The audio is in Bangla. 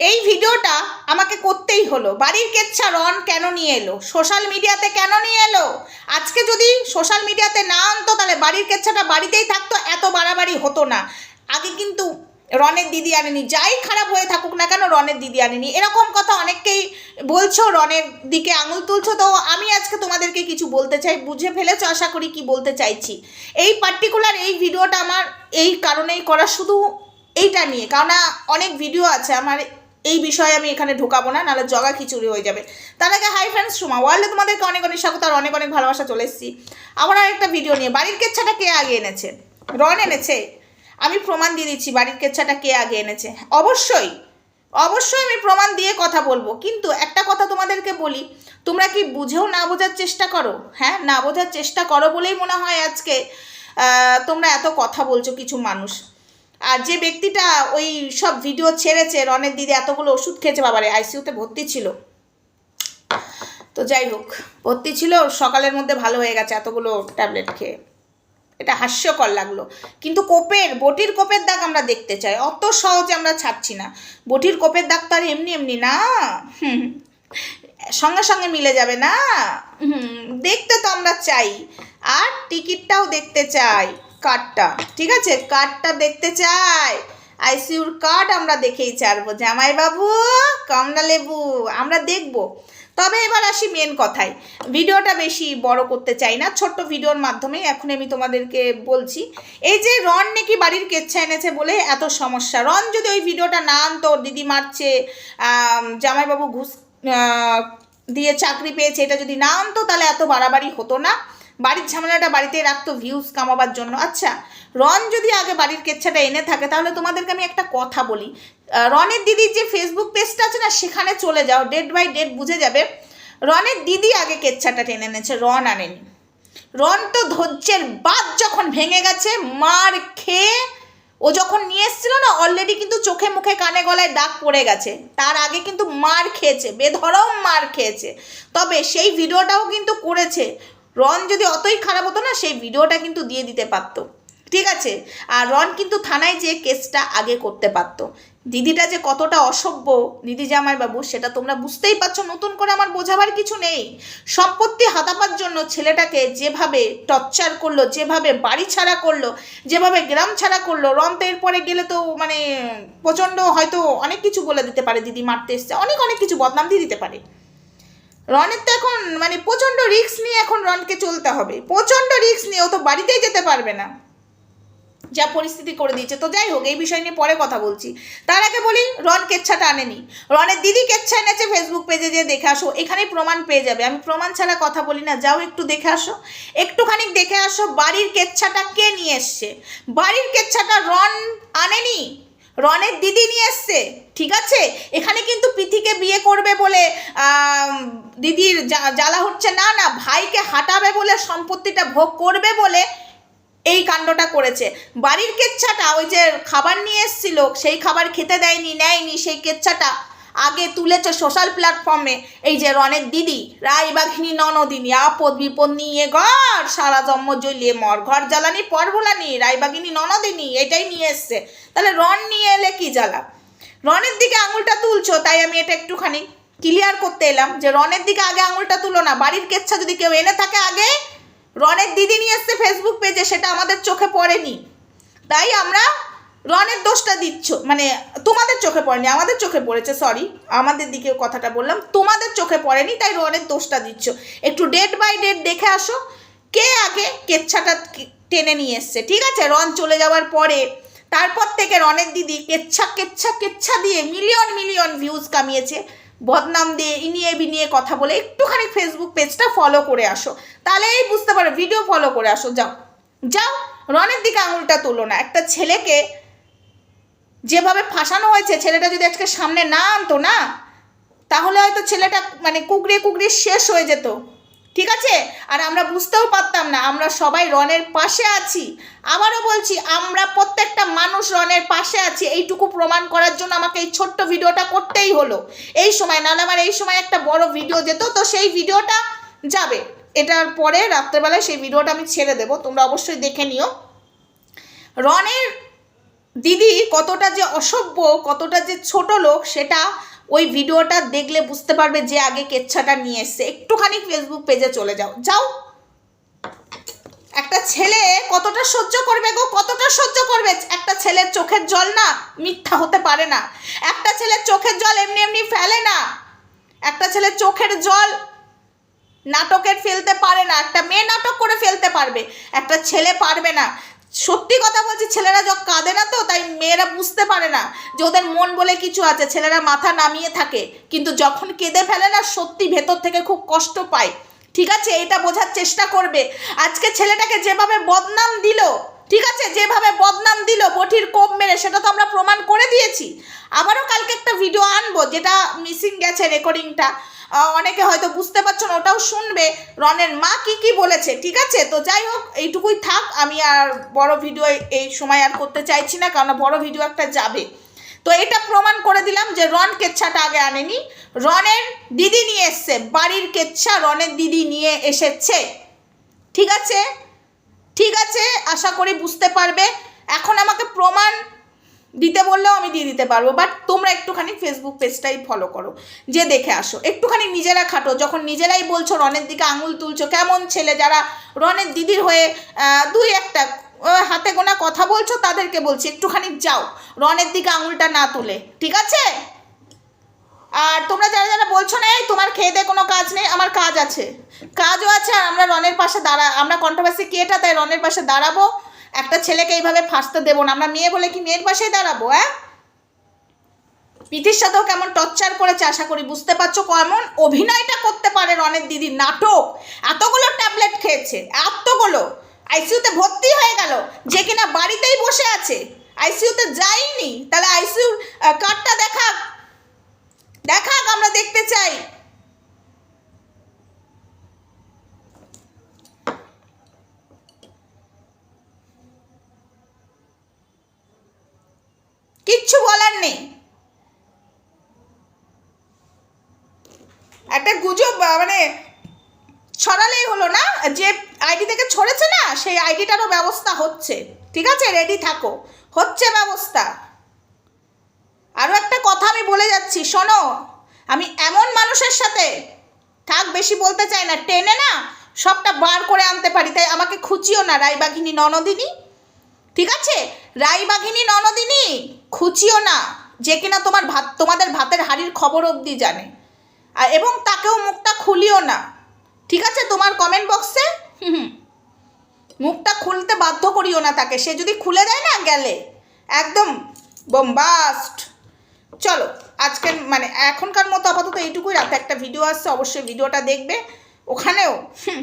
এই ভিডিওটা আমাকে করতেই হলো। বাড়ির কেচ্ছা রন কেন নিয়ে এলো? সোশ্যাল মিডিয়াতে কেন নিয়ে এলো? আজকে যদি সোশ্যাল মিডিয়াতে না আনতো, তাহলে বাড়ির কেচ্ছাটা বাড়িতেই থাকতো, এত বাড়াবাড়ি হতো না। আগে কিন্তু রনের দিদি আনেনি। যাই খারাপ হয়ে থাকুক না কেন রনের দিদি আনেনি। এরকম কথা অনেককেই বলছো, রনের দিকে আঙুল তুলছো। তো আমি আজকে তোমাদেরকে কিছু বলতে চাই, বুঝে ফেলেছো আশা করি কি বলতে চাইছি। এই পার্টিকুলার এই ভিডিওটা আমার এই কারণেই করা শুধু এইটা নিয়ে। কারণ অনেক ভিডিও আছে, আমার এই বিষয়ে আমি এখানে ঢোকাবো না, নাহলে জগা খিচুড়ি হয়ে যাবে। তার আগে হাই ফ্রেন্ডস সুমা। ওয়ার্ল্ডে তোমাদেরকে অনেক অনেক স্বাগত আর অনেক অনেক ভালোবাসা চলে এসেছি। আবার আরেকটা ভিডিও নিয়ে। বাড়ির কেচ্ছাটা কে আগে এনেছে? রন এনেছে? আমি প্রমাণ দিয়ে দিচ্ছি বাড়ির কেচ্ছাটা কে আগে এনেছে। অবশ্যই অবশ্যই আমি প্রমাণ দিয়ে কথা বলব। কিন্তু একটা কথা তোমাদেরকে বলি, তোমরা কি বুঝেও না বোঝার চেষ্টা করো? হ্যাঁ না বোঝার চেষ্টা করো বলেই মনে হয় আজকে তোমরা এত কথা বলছো কিছু মানুষ। আর যে ব্যক্তিটা ওই সব ভিডিও ছেড়েছে রনের দিদি এতগুলো ওষুধ খেয়েছে, বাবারে আইসিইউতে ভর্তি ছিল। তো যাই হোক, ভর্তি ছিল, সকালের মধ্যে ভালো হয়ে গেছে এতগুলো ট্যাবলেট খেয়ে। এটা হাস্যকর লাগল। কিন্তু কোপের, বটির কোপের দাগ আমরা দেখতে চাই। অত সহজে আমরা ছাড়ছি না। বটির কোপের দাগ তো আর এমনি এমনি না। সঙ্গে সঙ্গে মিলে যাবে না। দেখতে তো আমরা চাই। আর টিকিটটাও দেখতে চাই। কার্ডটা ঠিক আছে? কার্ডটা দেখতে চাই। আইসিউর কার্ড আমরা দেখেই ছাড়বো। জামাইবাবু, কমলা লেবু, আমরা দেখব। তবে এবার আসি মেন কথায়। ভিডিওটা বেশি বড় করতে চাই না, ছোট্ট ভিডিওর মাধ্যমেই এখন আমি তোমাদেরকে বলছি। এই যে রন নাকি বাড়ির কেচ্ছা এনেছে বলে এত সমস্যা। রন যদি ওই ভিডিওটা না আনতো, দিদি মারছে জামাইবাবু ঘুষ দিয়ে চাকরি পেয়েছে, এটা যদি না আনতো, তাহলে এত বাড়াবাড়ি হতো না। বাড়ির ঝামেলাটা বাড়িতে রাখতো ভিউজ কামাবার জন্য। আচ্ছা রন যদি আগে বাড়ির কেচ্ছাটা এনে থাকে, তাহলে তোমাদেরকে আমি একটা কথা বলি। রনের দিদির যে ফেসবুক পেজটা আছে না, সেখানে চলে যাও ডেট বাই ডেট বুঝে যাবে। রনের দিদি আগে কেচ্ছাটা টেনে এনেছে, রন আনেনি। রন তো ধৈর্যের বাদ যখন ভেঙে গেছে, মার খেয়ে ও যখন নিয়ে এসেছিল না অলরেডি কিন্তু চোখে মুখে কানে গলায় ডাক পড়ে গেছে। তার আগে কিন্তু মার খেয়েছে, বেধরম মার খেয়েছে। তবে সেই ভিডিওটাও কিন্তু করেছে। রন যদি অতই খারাপ হতো না, সেই ভিডিওটা কিন্তু দিয়ে দিতে পারতো। ঠিক আছে? আর রন কিন্তু থানায় যে কেসটা আগে করতে পারতো। দিদিটা যে কতটা অসভ্য, দিদি জামাইবাবু, সেটা তোমরা বুঝতেই পারছ, নতুন করে আমার বোঝাবার কিছু নেই। সম্পত্তি হাতাবার জন্য ছেলেটাকে যেভাবে টর্চার করল, যেভাবে বাড়ি ছাড়া করল, যেভাবে গ্রাম ছাড়া করল, রন তো এরপরে গেলে তো মানে প্রচণ্ড হয়তো অনেক কিছু বলে দিতে পারে, দিদি মারতে এসছে, অনেক অনেক কিছু বদনাম দিয়ে দিতে পারে। রনের তো এখন মানে প্রচণ্ড রিস্ক নিয়ে এখন রনকে চলতে হবে। প্রচণ্ড রিস্ক নিয়ে ও তো বাড়িতেই যেতে পারবে না। যা পরিস্থিতি করে দিয়েছে। তো যাই হোক, এই বিষয় নিয়ে পরে কথা বলছি। তার আগে বলি রন কেচ্ছাটা আনেনি। রনের দিদি কেচ্ছা এনেছে ফেসবুক পেজে যে দেখে আসো। এখানেই প্রমাণ পেয়ে যাবে। আমি প্রমাণ ছাড়া কথা বলি না। যাও একটু দেখে আসো। একটুখানি দেখে আসো, বাড়ির কেচ্ছাটা কে নিয়ে এসছে? বাড়ির কেচ্ছাটা রন আনেনি? রনের দিদি নিয়ে এসছে, ঠিক আছে? এখানে কিন্তু পিথিকে বিয়ে করবে বলে দিদির জ্বালা হচ্ছে। না না, ভাইকে হাঁটাবে বলে সম্পত্তিটা ভোগ করবে বলে এই কাণ্ডটা করেছে। বাড়ির কেচ্ছাটা, ওই যে খাবার নিয়ে এসছিল, সেই খাবার খেতে দেয়নি, নেয়নি, সেই কেচ্ছাটা আগে তুলেছে সোশ্যাল প্ল্যাটফর্মে এই যে রনের দিদি, রায়বাঘিনী ননদিনী, আপদ বিপদ নিয়ে ঘর, সারা জন্ম জ্বলিয়ে মর। ঘর জ্বালানি পর ভোলানি রায়বাঘিনী ননদিনী, এটাই নিয়ে এসছে। তাহলে রন নিয়ে এলে কি জ্বালা? রনের দিকে আঙুলটা তুলছো, তাই আমি এটা একটুখানি ক্লিয়ার করতে এলাম যে রনের দিকে আগে আঙুলটা তুলো না। বাড়ির কেচ্ছা যদি কেউ এনে থাকে আগে রনের দিদি নিয়ে এসছে ফেসবুক পেজে সেটা আমাদের চোখে পড়েনি। তাই আমরা রনের দোষটা দিচ্ছ মানে তোমাদের চোখে পড়েনি, আমাদের চোখে পড়েছে সরি আমাদের দিকে কথাটা বললাম, তোমাদের চোখে পড়েনি, তাই রনের দোষটা দিচ্ছ। একটু ডেট বাই ডেট দেখে আসো, কে আগে কেচ্ছাটা টেনে নিয়ে এসছে, ঠিক আছে? রন চলে যাওয়ার পরে, তারপর থেকে রনের দিদি কেচ্ছা কেচ্ছা কেচ্ছা দিয়ে মিলিয়ন মিলিয়ন ভিউজ কামিয়েছে। বদনাম দিয়ে, ইনিয়ে বিনিয়ে কথা বলে, একটুখানি ফেসবুক পেজটা ফলো করে আসো। তাহলেই বুঝতে পারো ভিডিও ফলো করে আসো, যাও। যাও, রনের দিকে আঙুলটা তোলো না। একটা ছেলেকে যেভাবে ফাঁসানো হয়েছে, ছেলেটা যদি আজকে সামনে না আনতো, না? তাহলে হয়তো ছেলেটা মানে কুকড়ে কুকড়ে শেষ হয়ে যেত। ঠিক আছে? আর আমরা বুঝতেও পারতাম না, আমরা সবাই রনের পাশে আছি। আবারও বলছি, আমরা প্রত্যেকটা মানুষ রনের পাশে আছি। এইটুকু প্রমাণ করার জন্য আমাকে এই ছোট্ট ভিডিওটা করতেই হলো। এই সময়, নাহলে আমার এই সময় একটা বড় ভিডিও যেত, তো সেই ভিডিওটা যাবে। এটার পরে রাত্রেবেলায় সেই ভিডিওটা আমি ছেড়ে দেবো, তোমরা অবশ্যই দেখে নিও। রনের দিদি কতটা যে অসভ্য, কতটা যে ছোট লোক সেটা ওই ভিডিওটা দেখলে বুঝতে পারবে যে আগে কেচ্ছাটা নিয়ে এসছে। একটুখানি ফেসবুক পেজে চলে যাও। যাও। একটা ছেলে কতটা সহ্য করবে গো? কতটা সহ্য করবে? একটা ছেলের চোখের জল না মিথ্যা হতে পারে না। একটা ছেলের চোখের জল এমনি এমনি ফেলে না। একটা ছেলের চোখের জল নাটকের ফেলতে পারে না। একটা মেয়ে নাটক করে ফেলতে পারবে। একটা ছেলে পারবে না। সত্যি কথা বলছি, ছেলেরা যখন কাঁদে না তো, তাই মেয়েরা বুঝতে পারে না যে ওদের মন বলে কিছু আছে। ছেলেরা মাথা নামিয়ে থাকে, কিন্তু যখন কেঁদে ফেলে না, সত্যি ভেতর থেকে খুব কষ্ট পায়। ঠিক আছে এটা বোঝার চেষ্টা করবে। আজকে ছেলেটাকে যেভাবে বদনাম দিল ঠিক আছে, যেভাবে বদনাম দিল বটির কোপ মেরে, সেটা তো আমরা প্রমাণ করে দিয়েছি। আবারও কালকে একটা ভিডিও আনব, যেটা মিসিং গেছে রেকর্ডিংটা অনেকে হয়তো বুঝতে পারছ না, ওটাও শুনবে। রনের মা কি কি বলেছে, ঠিক আছে? তো যাই হোক, এইটুকুই থাক, আমি আর বড় ভিডিও এই সময় আর করতে চাইছি না, কারণ বড় ভিডিও একটা যাবে। তো এটা প্রমাণ করে দিলাম যে রন কেচ্ছাটা আগে আনেনি। রনের দিদি নিয়ে এসছে, বাড়ির কেচ্ছা রনের দিদি নিয়ে এসেছে। ঠিক আছে? ঠিক আছে, আশা করি বুঝতে পারবে। এখন আমাকে প্রমাণ দিতে বললেও আমি দিয়ে দিতে পারব বাট তোমরা একটুখানি ফেসবুক পেজটাই ফলো করো, যে দেখে আসো। একটুখানি নিজেরা খাটো, যখন নিজেরাই বলছো রনের দিকে আঙুল তুলছো, কেমন ছেলে যারা রনের দিদির হয়ে দুই একটা হাতে গোনা কথা বলছো, তাদেরকে বলছি, একটুখানি যাও, রনের দিকে আঙুলটা না তুলে, ঠিক আছে? আর তোমরা যারা যারা বলছো না, এই তোমার খেয়ে দিয়ে কোনো কাজ নেই, আমার কাজ আছে। কাজও আছে, আর আমরা রনের পাশে দাঁড়া, আমরা কন্ট্রোভার্সি কেটা তাই রনের পাশে দাঁড়াবো। একটা ছেলেকে এইভাবে ফাঁসতে দেবো না, আমরা মেয়ে বলে কি মেয়ের পাশেই দাঁড়াবো হ্যাঁ পিঠির সাথেও কেমন টর্চার করেছে আশা করি, বুঝতে পারছ? কেমন অভিনয়টা করতে পারে রনের দিদি, নাটক। এতগুলো ট্যাবলেট খেয়েছে, এতগুলো। আইসিইউতে ভর্তি হয়ে গেল, যে কিনা বাড়িতেই বসে আছে। আইসিইউতে যায়নি তাহলে আইসিইউর কার্ডটা দেখাক দেখাক আমরা দেখতে চাই। কিচ্ছু বলার নেই। একটা গুজব মানে ছড়ালেই হলো না? যে আইডি থেকে ছড়েছে না, সেই আইডিটারও ব্যবস্থা হচ্ছে। ঠিক আছে? রেডি থাকো। হচ্ছে ব্যবস্থা। আরও একটা কথা আমি বলে যাচ্ছি, শোনো। আমি এমন মানুষের সাথে, থাক, বেশি বলতে চাই না, টেনে না, সবটা বার করে আনতে পারি, তাই আমাকে খুঁচিও না, রায়বাঘিনী ননদিনী। ঠিক আছে? রায়বাঘিনী ননদিনী, খুঁচিও না, যে কিনা তোমার ভাত, তোমাদের ভাতের হাড়ির খবর অবধি জানে। আর এবং তাকেও মুখটা খুলিও না। ঠিক আছে তোমার কমেন্ট বক্সে হুম। মুখটা খুলতে বাধ্য করিও না তাকে, সে যদি খুলে দেয় না গেলে, একদম বোমবাস্ট চলো, আজকের মানে এখনকার মতো আপাতত এইটুকুই রাতে একটা ভিডিও আসছে, অবশ্যই ভিডিওটা দেখবে। ওখানেও, হুম।